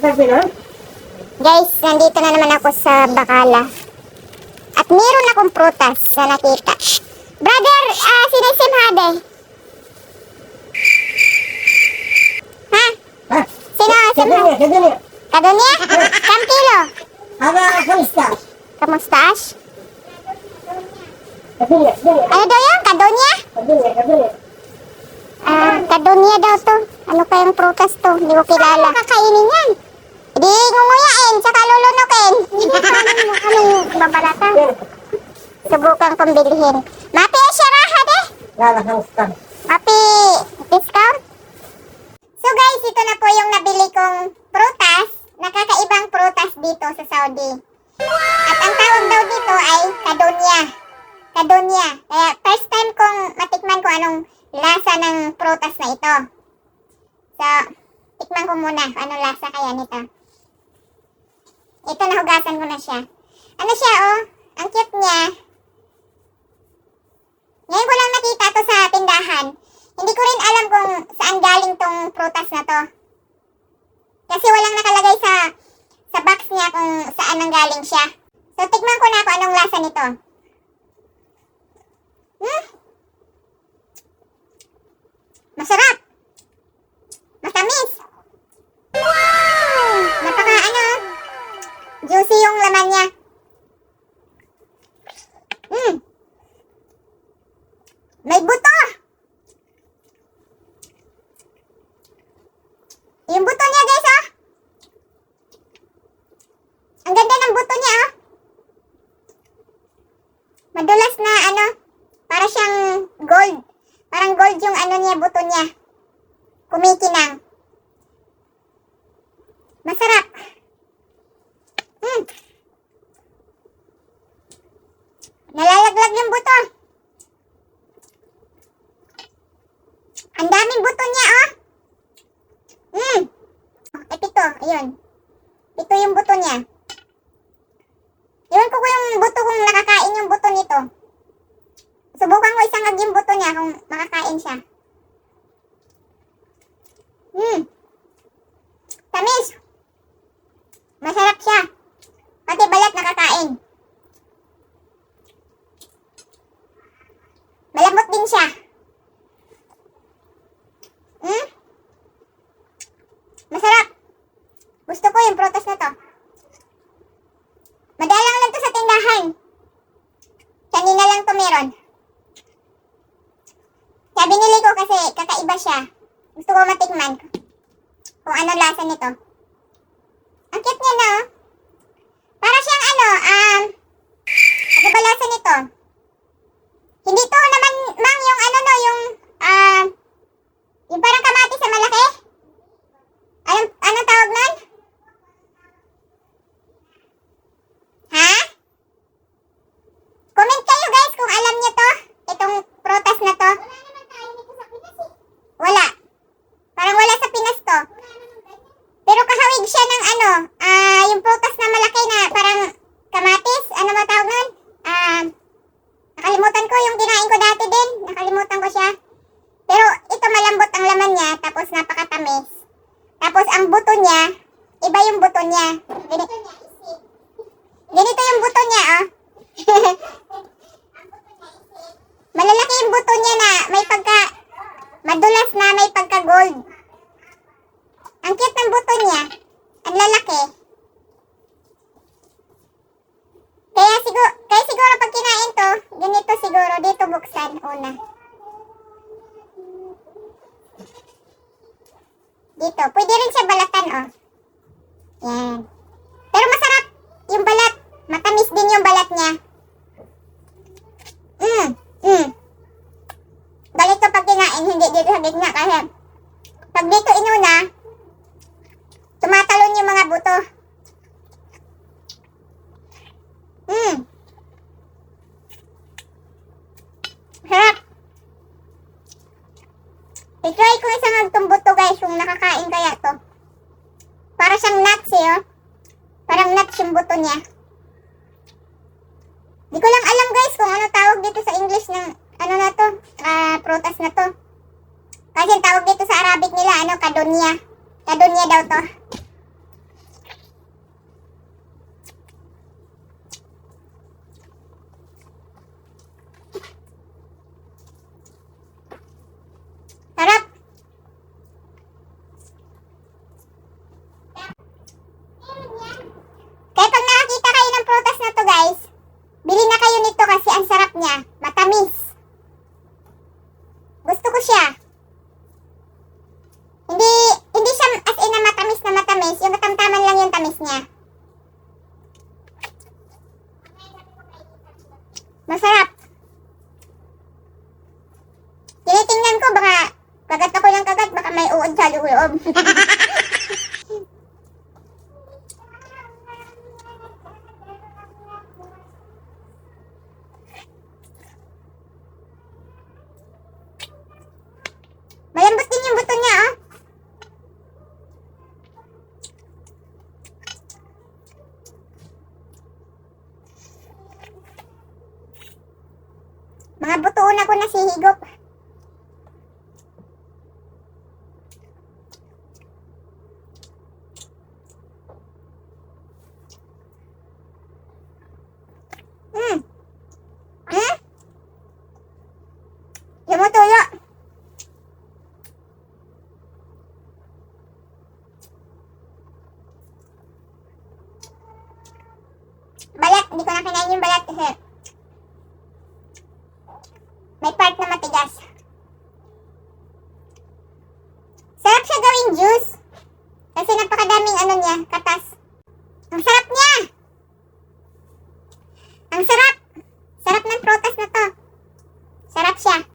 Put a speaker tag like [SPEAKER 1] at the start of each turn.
[SPEAKER 1] Guys, nandito na naman ako sa Bacala. At meron akong prutas na nakita. Brother, ah, sinisim hade. Ha? Sino?
[SPEAKER 2] Kadanya, kadanya.
[SPEAKER 1] Kadunya? Kam kilo?
[SPEAKER 2] Aga, kamusta?
[SPEAKER 1] Kamustash?
[SPEAKER 2] Kadanya, kadanya.
[SPEAKER 1] Ano daw yan? Kadunya?
[SPEAKER 2] Kadanya, kadanya.
[SPEAKER 1] Ah, kadunya daw to. Ano kayang prutas to? Hindi ko kilala. Kakainin yan. Hindi ngunguyain, tsaka lulunukin. Ano yung babalatan? Subukan kong bilhin. Mapi, syaraha de. Mapi, discount? So guys, ito na po yung nabili kong prutas. Nakakaibang prutas dito sa Saudi. At ang tawag daw dito ay kadunya. Kadunya. Kaya first time kong matikman ko anong lasa ng prutas na ito. So, tikman ko muna kung anong lasa kaya nito. Ito, nahugasan ko na siya. Ano siya, oh? Ang cute niya. Ngayon ko lang nakita to sa tindahan. Hindi ko rin alam kung saan galing tong prutas na to. Kasi walang nakalagay sa sa box niya kung saan nang galing siya. So, tikman ko na kung anong lasa nito. Hmm? Masarap! Matamis! Niya. Hmm. May buto! Yung buto niya, guys, oh. Ang ganda ng buto niya, oh. Madulas na, ano, para siyang gold. Parang gold yung ano niya, buto niya. Kumikinang. Masarap. Hmm. Nalalaglag yung buto. Ang daming buto niya, oh. Hmm. Eh, pito. Ayun. Pito yung buto niya. Iwan ko ko yung buto kung nakakain yung buto nito. Subukan ko isang yung buto niya kung makakain siya. Hmm. Tamis. Masarap siya. Pati balat nakakain. Malambot din siya. Hmm? Masarap. Gusto ko yung prutas na to. Madalang lang to sa tindahan. To meron. Kaya binili ko kasi kakaiba siya. Gusto ko matikman kung ano lasa nito. Ang cute niya na oh. Para siyang ano, um, ano ba lasa nito? Hindi to naman, mang, yung ano no, yung, um, yung parang kamatis na malaki? Anong, anong tawag nun? Ha? Comment kayo guys kung alam niyo to. Itong prutas na to. Wala. Parang wala sa Pinas to. Pero kahawig siya ng ano, ah, yung prutas na malaki na parang kamatis. Ano ba tawag nun? Ah, nakalimutan ko yung kinain ko dati din. Nakalimutan ko siya. Pero ito malambot ang laman niya, tapos napakatamis. Tapos ang buto niya, iba yung buto niya. Ganito, ganito yung buto niya, oh. Malalaki yung buto niya na may pagka, madulas na may pagka gold. Ang cute ng buto niya. Ang lalaki. Kaya siguro, kaya siguro pag kinain to, ganito siguro, dito buksan una. Dito. Pwede rin siya balatan, oh. Yan. Pero masarap yung balat. Matamis din yung balat niya. Mm, mm. Ganito pag kinain, hindi dito sa gitna kasi pag dito inuna, tumatalon yung mga buto. Mm. Sarap. I-try ko isang agtong buto guys kung nakakain kaya to. Para siyang nuts eh oh. Parang nuts yung buto niya. Di ko lang alam guys kung ano tawag dito sa English ng ano na to, ah, prutas na to. Kasi tawag dito sa Arabic nila, ano, kadunya. Kadunya daw to. niya, matamis. Gusto siya. Hindi, hindi siya as in na matamis na matamis. Yung katamtaman lang yung tamis niya. Masarap. Tinitingnan ko, baka kagat ako ng kagat, baka may uod sa loob. Malambot din yung buto niya, oh. Mga butuon ako na si Higop. Hmm. Hmm? Yumutuyo. Balat, hindi ko na kinain yung balat kasi may part na matigas. Gawing juice. Kasi napakadaming ano niya, katas. Ang sarap niya!